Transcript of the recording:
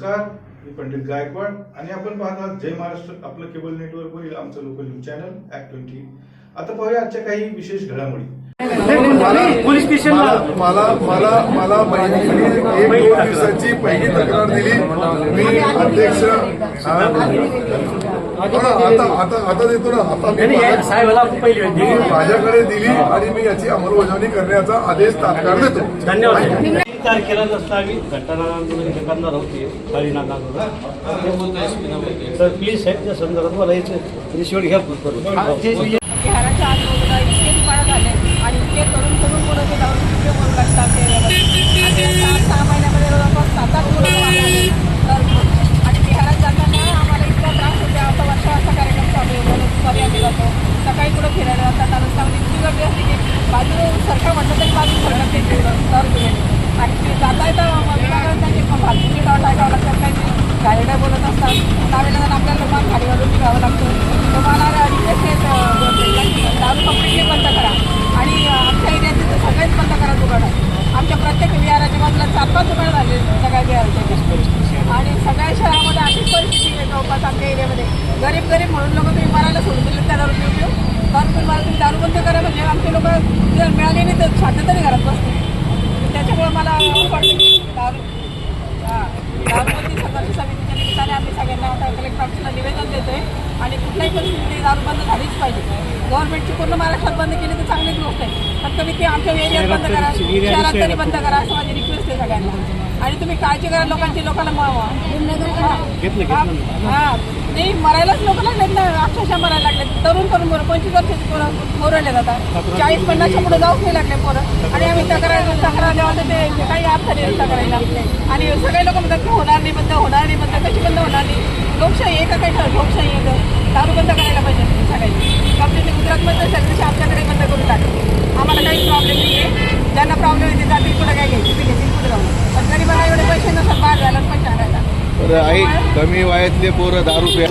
मी पंडित गायकवाड आणि आपण पाहत आहात जय महाराष्ट्र आपलं केबल नेटवर्कवरील आमचं local news channel act twenty आता पाहूया आजच्या काही विशेष घडामोडी. पोलीस स्टेशनला. मला मला मला बहिणीने एक दोन दिवसाची पहिली तक्रार दिली. मी अध्यक्ष आता आता आता देतो ना आता साहेबाला पहिली माझ्याकडे दिली आणि मी याची अंमलबजावणी करण्याचा आदेश तात्काळ देतो. धन्यवाद. तारखेला जसं आम्ही घटना आंदोलन हे करणार होते हरिनाथ आंदोलन तर प्लीज साहेब त्या संदर्भात मला याचं रिसिवट घ्या शहराच्या आजूबाजूला इतके दुकानं झाले आणि इतके तरुण तरुण मुलं ते जाऊन इतके बोलू लागतात ते आणि सहा सहा महिन्यामध्ये जवळपास सात आठ मुलं आले तर आणि बिहारात जाताना आम्हाला इतका त्रास होते आता वर्ष असा कार्यक्रम चालू आहे म्हणून दुपारी आम्ही जातो सकाळी कुठं फिरायला जातात आणि अशी असते की बाजू सरकार म्हटलं तरी बाजू सरकार ते तर तुम्ही आणि ते जाता येता विभागात त्यांची भाजूची डाव टाकावं लागतात काही गाडीला बोलत असतात. त्यावेळेला आपल्याला लोकांना खाली घालून निघावं लागतं. तुम्हाला अडीचशे म्हणजे दारू कंपनीचे बंद करा. आणि आमच्या एरियाचे तर सगळेच बंद करा दुकानं. आमच्या प्रत्येक विहाराच्या बाजूला चार पाच दुकानं झाले सगळ्या विहाराच्या. आणि सगळ्या शहरामध्ये अशीच परिस्थिती आहे जवळपास आमच्या एरियामध्ये गरीब गरीब म्हणून लोक तुम्ही मरायला सोडून दिले त्या दारू पिऊ पिऊ तर तुम्हाला तुम्ही दारू बंद करा म्हणजे आमचे लोक जर नाही तर घरात बसतील त्याच्यामुळे मला हां संघर्ष समितीच्या निमित्ताने आम्ही सगळ्यांना आता कलेक्टर ऑफिसला निवेदन देतोय आणि कुठल्याही परिस्थितीत दारू बंद झालीच पाहिजे. गव्हर्नमेंटची पूर्ण महाराष्ट्रात बंद केली तर चांगलीच गोष्ट आहे. पण कमी ते आमच्या एरियात बंद करा. शहरात तरी बंद करा असं माझी रिक्वेस्ट आहे सगळ्यांना. आणि तुम्ही काळजी करा लोकांची लोकांना हां. नाही मरायलाच लोक लागलेत ना अक्षरशः मरायला लागलेत. तरुण तरुण पोरं पंचवीस वर्षाची पोरं मोरले जातात चाळीस पन्नासच्या पुढे जाऊच नाही लागले पोरं. आणि आम्ही तक्रार तक्रार द्यावा तर ते काही अर्थ नाही तक्रारीला आणि सगळे लोक म्हणतात की होणार नाही बंद होणार नाही बंद कशी बंद होणार नाही. लोकशाही आहे का काही ठर लोकशाही तर दारू बंद करायला पाहिजे सगळ्यांनी. कंपनीने गुजरातमध्ये सगळ्याशी आमच्याकडे बंद करून टाकले. आम्हाला काही प्रॉब्लेम नाही आहे ज्यांना प्रॉब्लेम येते जातील कुठं काय घ्यायची? ते घेतील कुठं राहून पण गरीबाला एवढे पैसे नसतात बाहेर आई कमी वयातले पोरं दारू प्या